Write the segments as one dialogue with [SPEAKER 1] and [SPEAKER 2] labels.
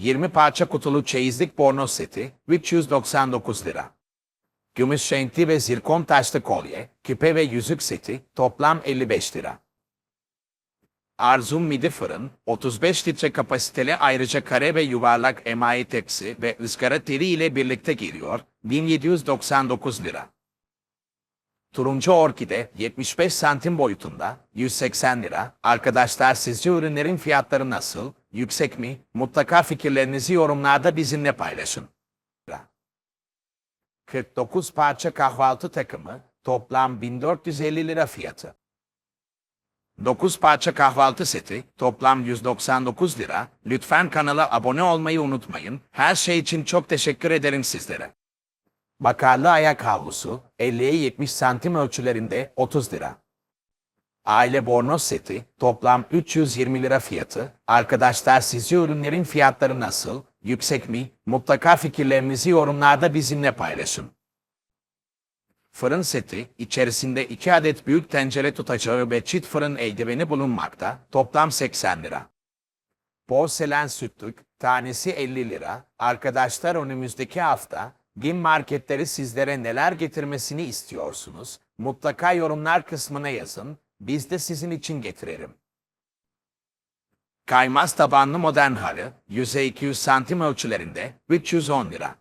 [SPEAKER 1] 20 parça kutulu çeyizlik bornoz seti 399 lira. Gümüş şenti ve zirkon taşlı kolye, küpe ve yüzük seti toplam 55 lira. Arzum midi fırın, 35 litre kapasiteli ayrıca kare ve yuvarlak emayi tepsi ve ızgara teli ile birlikte geliyor, 1799 lira. Turuncu orkide 75 santim boyutunda 180 lira. Arkadaşlar sizce ürünlerin fiyatları nasıl? Yüksek mi? Mutlaka fikirlerinizi yorumlarda bizimle paylaşın. 49 parça kahvaltı takımı toplam 1450 lira fiyatı. 9 parça kahvaltı seti toplam 199 lira. Lütfen kanala abone olmayı unutmayın. Her şey için çok teşekkür ederim sizlere. Bakarlı ayak havlusu 50'ye 70 santim ölçülerinde 30 lira. Aile bornoz seti toplam 320 lira fiyatı. Arkadaşlar sizce ürünlerin fiyatları nasıl? Yüksek mi? Mutlaka fikirlerinizi yorumlarda bizimle paylaşın. Fırın seti içerisinde 2 adet büyük tencere tutacağı ve çift fırın eldiveni bulunmakta. Toplam 80 lira. Porselen sütlük tanesi 50 lira. Arkadaşlar önümüzdeki hafta Gim marketleri sizlere neler getirmesini istiyorsunuz? Mutlaka yorumlar kısmına yazın. Biz de sizin için getirelim. Kaymaz tabanlı modern halı, yüzey 200 santim ölçülerinde 310 lira.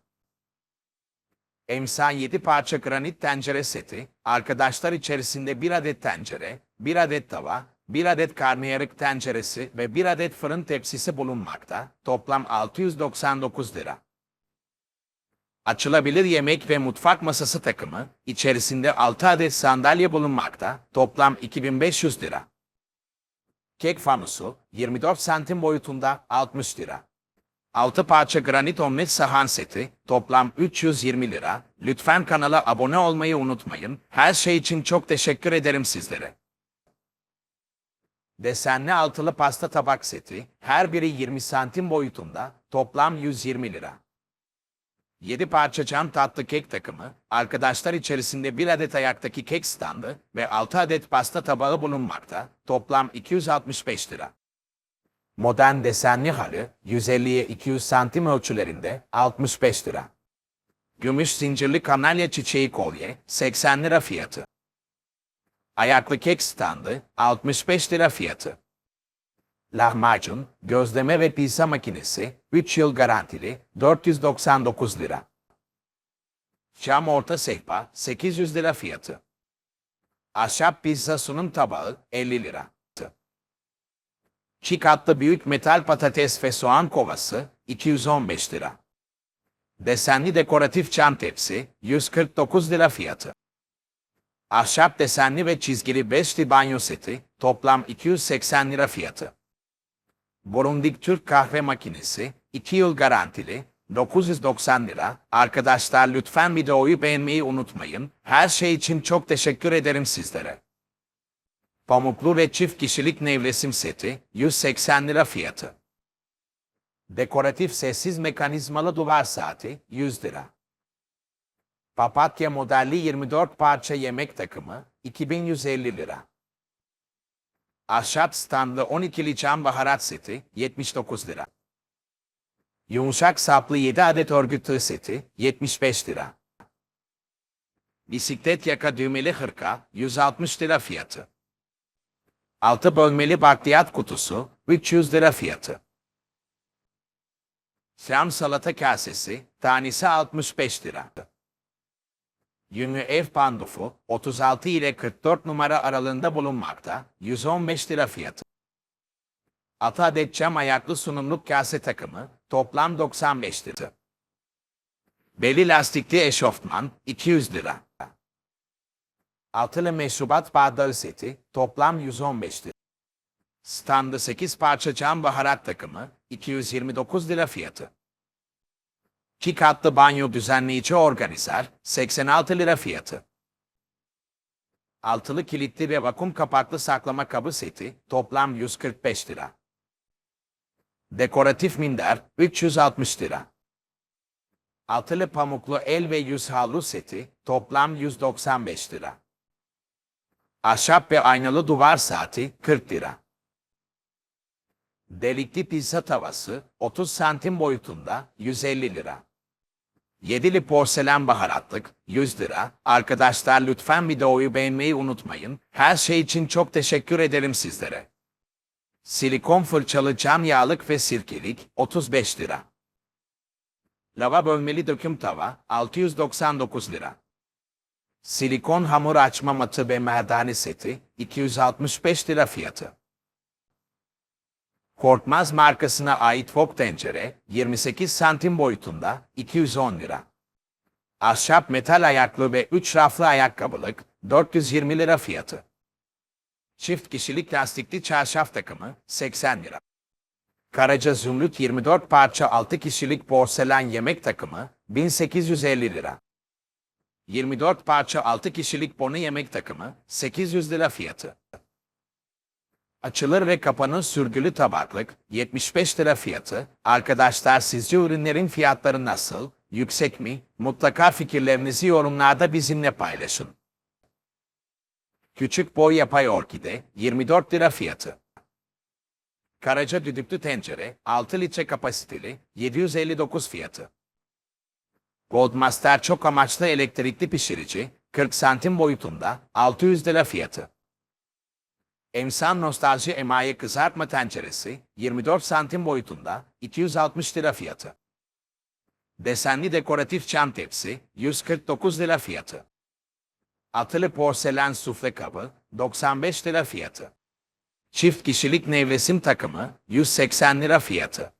[SPEAKER 1] Emsa 7 parça granit tencere seti, arkadaşlar içerisinde 1 adet tencere, 1 adet tava, 1 adet karnıyarık tenceresi ve 1 adet fırın tepsisi bulunmakta, toplam 699 lira. Açılabilir yemek ve mutfak masası takımı, içerisinde 6 adet sandalye bulunmakta, toplam 2500 lira. Kek fanusu, 24 santim boyutunda 60 lira. 6 parça granit omlet sahan seti, toplam 320 lira. Lütfen kanala abone olmayı unutmayın. Her şey için çok teşekkür ederim sizlere. Desenli altılı pasta tabak seti, her biri 20 santim boyutunda, toplam 120 lira. 7 parça cam tatlı kek takımı, arkadaşlar içerisinde 1 adet ayaktaki kek standı ve 6 adet pasta tabağı bulunmakta, toplam 265 lira. Modern desenli halı, 150'ye 200 santim ölçülerinde 65 lira. Gümüş zincirli kanalya çiçeği kolye, 80 lira fiyatı. Ayaklı kek standı, 65 lira fiyatı. Lahmacun, gözleme ve pizza makinesi, 3 yıl garantili, 499 lira. Cam orta sehpa, 800 lira fiyatı. Ahşap pizza sunum tabağı, 50 lira. Çiğ katlı büyük metal patates ve soğan kovası, 215 lira. Desenli dekoratif çam tepsi, 149 lira fiyatı. Ahşap desenli ve çizgili beşli banyo seti, toplam 280 lira fiyatı. Borundik Türk kahve makinesi, 2 yıl garantili, 990 lira. Arkadaşlar lütfen videoyu beğenmeyi unutmayın. Her şey için çok teşekkür ederim sizlere. Pamuklu ve çift kişilik nevresim seti, 180 lira fiyatı. Dekoratif sessiz mekanizmalı duvar saati, 100 lira. Papatya modelli 24 parça yemek takımı, 2150 lira. Ahşap standlı 12'li cam baharat seti 79 lira. Yumuşak saplı 7 adet örgü tığ seti 75 lira. Bisiklet yaka düğmeli hırka 160 lira fiyatı. Altı bölmeli bakliyat kutusu 300 lira fiyatı. Cam salata kasesi tanesi 65 lira. Yünlü ev pandufu 36 ile 44 numara aralığında bulunmakta, 115 lira fiyatı. 6 adet cam ayaklı sunumluk kase takımı, toplam 95 lira. Beli lastikli eşofman, 200 lira. Altılı meşrubat bardağı seti, toplam 115 lira. Standı 8 parça cam baharat takımı, 229 lira fiyatı. İki katlı banyo düzenleyici organizer 86 lira fiyatı. Altılı kilitli ve vakum kapaklı saklama kabı seti toplam 145 lira. Dekoratif minder 360 lira. Altılı pamuklu el ve yüz havlu seti toplam 195 lira. Ahşap ve aynalı duvar saati 40 lira. Delikli pizza tavası 30 santim boyutunda 150 lira. Yedili porselen baharatlık 100 lira. Arkadaşlar lütfen videoyu beğenmeyi unutmayın. Her şey için çok teşekkür ederim sizlere. Silikon fırçalı cam yağlık ve sirkelik 35 lira. Lava bölmeli döküm tava 699 lira. Silikon hamur açma matı ve merdane seti 265 lira fiyatı. Korkmaz markasına ait fok tencere 28 santim boyutunda 210 lira. Ahşap metal ayaklı ve 3 raflı ayakkabılık 420 lira fiyatı. Çift kişilik lastikli çarşaf takımı 80 lira. Karaca Zümrüt 24 parça 6 kişilik porselen yemek takımı 1850 lira. 24 parça 6 kişilik bonu yemek takımı 800 lira fiyatı. Açılır ve kapanır sürgülü tabaklık 75 lira fiyatı. Arkadaşlar sizce ürünlerin fiyatları nasıl? Yüksek mi? Mutlaka fikirlerinizi yorumlarda bizimle paylaşın. Küçük boy yapay orkide 24 lira fiyatı. Karaca düdüklü tencere 6 litre kapasiteli 759 fiyatı. Goldmaster çok amaçlı elektrikli pişirici 40 santim boyutunda 600 lira fiyatı. Emsan Nostalji Emaye Kızartma Tenceresi 24 santim boyutunda 260 lira fiyatı. Desenli dekoratif çam tepsi 149 lira fiyatı. Atılı porselen sufle kabı 95 lira fiyatı. Çift kişilik nevresim takımı 180 lira fiyatı.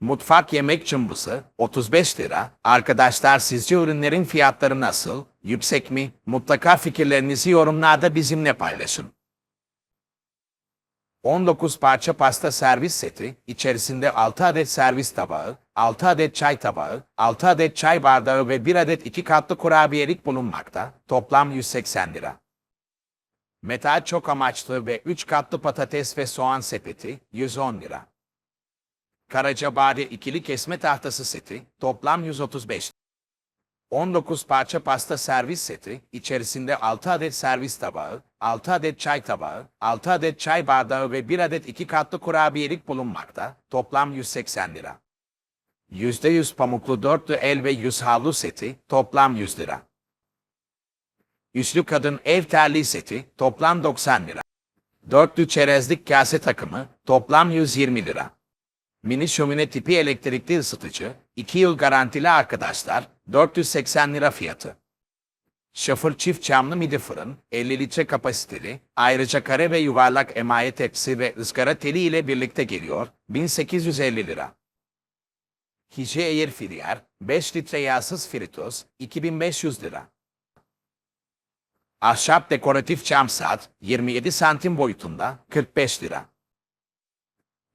[SPEAKER 1] Mutfak yemek cımbızı 35 lira. Arkadaşlar sizce ürünlerin fiyatları nasıl? Yüksek mi? Mutlaka fikirlerinizi yorumlarda bizimle paylaşın. 19 parça pasta servis seti, içerisinde 6 adet servis tabağı, 6 adet çay tabağı, 6 adet çay bardağı ve 1 adet 2 katlı kurabiyelik bulunmakta. Toplam 180 lira. Metal çok amaçlı ve 3 katlı patates ve soğan sepeti 110 lira. Karacabade ikili kesme tahtası seti toplam 135 19 parça pasta servis seti, içerisinde 6 adet servis tabağı, 6 adet çay tabağı, 6 adet çay bardağı ve 1 adet 2 katlı kurabiyelik bulunmakta, toplam 180 lira. %100 pamuklu dörtlü el ve yüz havlu seti, toplam 100 lira. Üçlü kadın ev terliği seti, toplam 90 lira. Dörtlü çerezlik kase takımı, toplam 120 lira. Mini şömine tipi elektrikli ısıtıcı, 2 yıl garantili arkadaşlar, 480 lira fiyatı. Şafır çift camlı midi fırın, 50 litre kapasiteli, ayrıca kare ve yuvarlak emaye tepsi ve ızgara teli ile birlikte geliyor, 1850 lira. Hije Air Fryer, 5 litre yağsız fritöz, 2500 lira. Ahşap dekoratif cam saat, 27 santim boyutunda, 45 lira.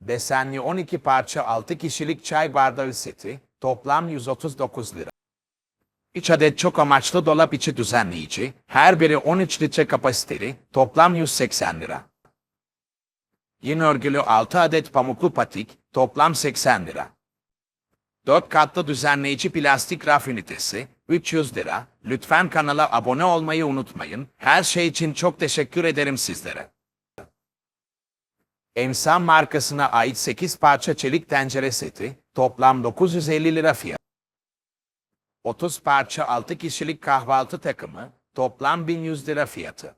[SPEAKER 1] Desenli 12 parça 6 kişilik çay bardağı seti, toplam 139 lira. 3 adet çok amaçlı dolap içi düzenleyici, her biri 13 litre kapasiteli, toplam 180 lira. Yine örgülü 6 adet pamuklu patik, toplam 80 lira. 4 katlı düzenleyici plastik raf ünitesi, 300 lira. Lütfen kanala abone olmayı unutmayın. Her şey için çok teşekkür ederim sizlere. Emsan markasına ait 8 parça çelik tencere seti, toplam 950 lira fiyat. 30 parça 6 kişilik kahvaltı takımı, toplam 1100 lira fiyatı.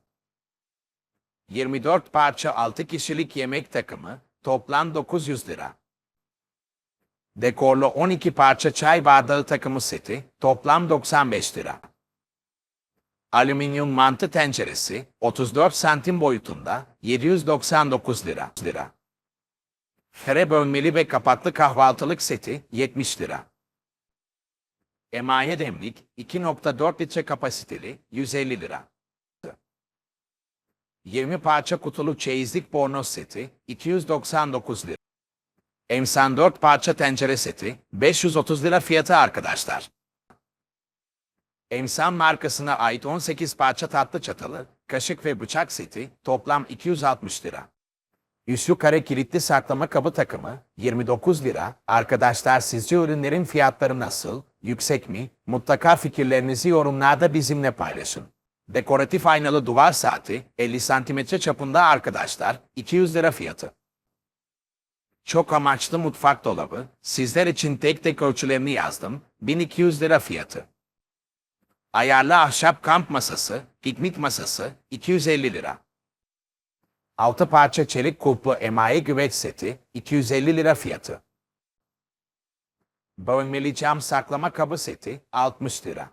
[SPEAKER 1] 24 parça 6 kişilik yemek takımı, toplam 900 lira. Dekorlu 12 parça çay bardağı takımı seti, toplam 95 lira. Alüminyum mantı tenceresi, 34 santim boyutunda, 799 lira. lira. Bölmeli ve kapaklı kahvaltılık seti, 70 lira. Emaye demlik, 2.4 litre kapasiteli, 150 lira. 20 parça kutulu çeyizlik bornoz seti, 299 lira. Emsan 4 parça tencere seti, 530 lira fiyatı arkadaşlar. Emsan markasına ait 18 parça tatlı çatalı, kaşık ve bıçak seti, toplam 260 lira. Üslü kare kilitli saklama kabı takımı, 29 lira. Arkadaşlar sizce ürünlerin fiyatları nasıl? Yüksek mi? Mutlaka fikirlerinizi yorumlarda bizimle paylaşın. Dekoratif aynalı duvar saati, 50 cm çapında arkadaşlar, 200 lira fiyatı. Çok amaçlı mutfak dolabı. Sizler için tek tek ölçülerini yazdım. 1200 lira fiyatı. Ayarlı ahşap kamp masası, piknik masası 250 lira. Altı parça çelik kulplu emaye güveç seti 250 lira fiyatı. Bölmeli cam saklama kabı seti 60 lira.